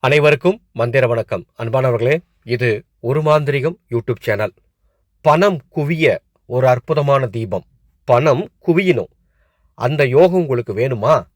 அனைவருக்கும் மந்திர வணக்கம். அன்பானவர்களே இது ஒரு மாந்திரிகம் யூடியூப் சேனல். பணம் குவிய ஒரு அற்புதமான தீபம். பணம் குவியணும். அந்த யோகம் உங்களுக்கு வேணுமா?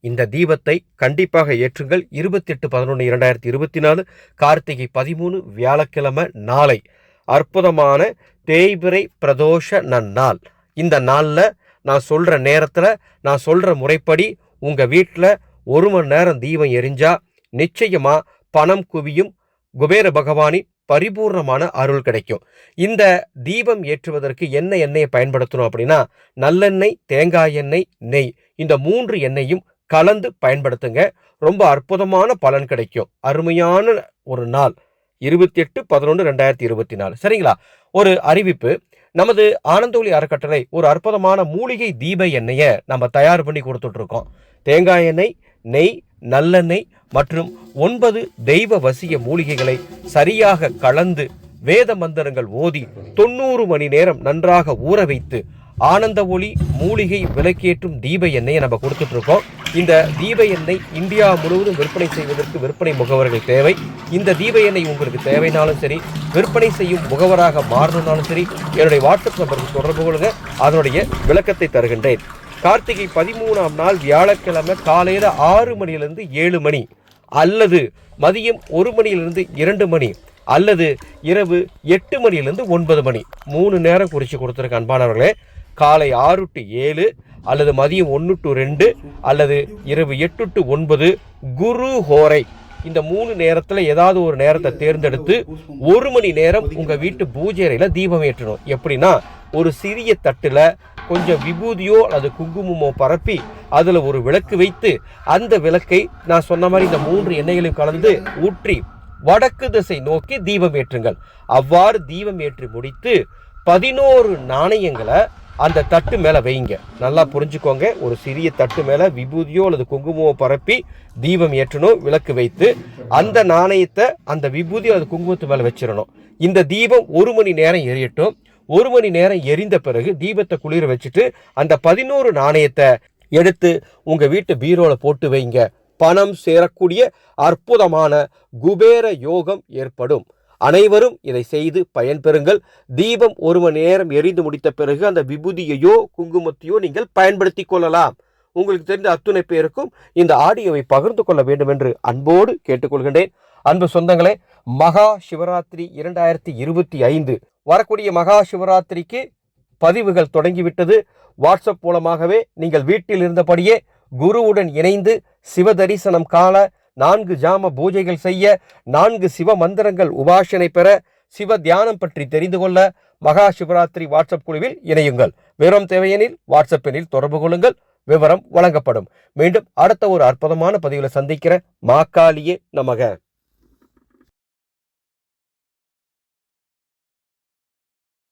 இந்த தீபத்தை கண்டிப்பாக ஏற்றுங்கள். இருபத்தி எட்டு பதினொன்று இரண்டாயிரத்தி இருபத்தி நாலு கார்த்திகை பதிமூணு வியாழக்கிழமை நாளை. அற்புதமான தேய்பிரை பிரதோஷ நன்னாள். இந்த நாளில் நான் சொல்கிற நேரத்தில் நான் சொல்கிற முறைப்படி உங்கள் வீட்டில் ஒரு மணி நேரம் தீபம் எரிஞ்சால் நிச்சயமா பணம் குவியும். குபேர பகவானின் பரிபூர்ணமான அருள் கிடைக்கும். இந்த தீபம் ஏற்றுவதற்கு என்ன எண்ணெயை பயன்படுத்தணும் அப்படின்னா நல்லெண்ணெய் தேங்காய் எண்ணெய் நெய். இந்த மூன்று எண்ணெயும் கலந்து பயன்படுத்துங்க. ரொம்ப அற்புதமான பலன் கிடைக்கும். அருமையான ஒரு நாள். இருபத்தி எட்டு பதினொன்று ரெண்டாயிரத்தி இருபத்தி நாலு. சரிங்களா? ஒரு அறிவிப்பு. நமது ஆனந்தோலி அறக்கட்டளை ஒரு அற்புதமான மூலிகை தீப எண்ணெயை நம்ம தயார் பண்ணி கொடுத்துட்ருக்கோம். தேங்காய் எண்ணெய் நெய் நல்லெண்ணெய் மற்றும் ஒன்பது தெய்வ வசிய மூலிகைகளை சரியாக கலந்து வேத மந்திரங்கள் ஓதி தொண்ணூறு மணி நேரம் நன்றாக ஊற வைத்து ஆனந்த ஒளி மூலிகை விளக்கேற்றும் தீப எண்ணெயை நம்ம கொடுத்துட்டு இருக்கோம் இந்த தீப எண்ணெய் இந்தியா முழுவதும் விற்பனை செய்வதற்கு விற்பனை முகவர்கள் தேவை. இந்த தீப எண்ணெய் உங்களுக்கு தேவைனாலும் சரி விற்பனை செய்யும் முகவராக மாறணும்னாலும் சரி என்னுடைய வாட்ஸ்அப் நம்பருக்கு தொடர்பு கொள்ளுங்க. அதனுடைய விளக்கத்தை தருகின்றேன். கார்த்திகை பதிமூணாம் நாள் வியாழக்கிழமை காலையில் ஆறு மணியிலிருந்து ஏழு மணி. அல்லது மதியம் ஒரு மணியிலிருந்து இரண்டு மணி அல்லது இரவு எட்டு மணியிலிருந்து ஒன்பது மணி. மூணு நேரம் குறித்து கொடுத்துருக்க அன்பானவர்களே காலை ஆறு டு ஏழு அல்லது மதியம் ஒன்று டு ரெண்டு அல்லது இரவு எட்டு டு ஒன்பது குரு ஹோரை. இந்த மூணு நேரத்தில் ஏதாவது ஒரு நேரத்தை தேர்ந்தெடுத்து ஒரு மணி நேரம் உங்கள் வீட்டு பூஜை அறையில் தீபம் ஏற்றணும். எப்படின்னா ஒரு சிறிய தட்டில் கொஞ்சம் விபூதியோ அல்லது குங்குமமோ பரப்பி அதில் ஒரு விளக்கு வைத்து அந்த விளக்கை நான் சொன்ன மாதிரி இந்த மூன்று எண்ணெய்களையும் கலந்து ஊற்றி வடக்கு திசை நோக்கி தீபம் ஏற்றுங்கள். அவ்வாறு தீபம் ஏற்றி முடித்து பதினோரு நாணயங்களை அந்த தட்டு மேலே வைங்க. நல்லா புரிஞ்சுக்கோங்க. ஒரு சிறிய தட்டு மேலே விபூதியோ அல்லது குங்குமமோ பரப்பி தீபம் ஏற்றணும் விளக்கு வைத்து அந்த நாணயத்தை அந்த விபூதி அல்லது குங்குமத்து மேலே வச்சிடணும். இந்த தீபம் ஒரு மணி நேரம் எரியட்டும். ஒரு மணி நேரம் எரிந்த பிறகு தீபத்தை குளிர வச்சுட்டு அந்த பதினோரு நாணயத்தை எடுத்து உங்கள் வீட்டு பீரோவில் போட்டு வைங்க. பணம் சேரக்கூடிய அற்புதமான குபேர யோகம் ஏற்படும். அனைவரும் இதை செய்து பயன்பெறுங்கள் தீபம் ஒரு மணி நேரம் எரிந்து முடித்த பிறகு அந்த விபூதியையோ குங்குமத்தையோ நீங்கள் பயன்படுத்தி கொள்ளலாம். உங்களுக்கு தெரிந்த அத்துணை பேருக்கும் இந்த ஆடியோவை பகிர்ந்து கொள்ள வேண்டும் என்று அன்போடு கேட்டுக்கொள்கின்றேன். அன்பு சொந்தங்களே மகா சிவராத்திரி இரண்டாயிரத்தி இருபத்தி ஐந்து. வரக்கூடிய மகா சிவராத்திரிக்கு பதிவுகள் தொடங்கிவிட்டது. வாட்ஸ்அப் மூலமாகவே நீங்கள் வீட்டில் இருந்தபடியே குருவுடன் இணைந்து சிவ தரிசனம் காண நான்கு ஜாம பூஜைகள் செய்ய நான்கு சிவ மந்திரங்கள் உபாசனை பெற சிவ தியானம் பற்றி தெரிந்து கொள்ள மகா சிவராத்திரி வாட்ஸ்அப் குழுவில் இணையுங்கள். விவரம் தேவையெனில் வாட்ஸ்அப் தொடர்பு கொள்ளுங்கள். விவரம் வழங்கப்படும். மீண்டும் அடுத்த ஒரு அற்புதமான பதிவில் சந்திக்கிற மாக்காளியே நமக.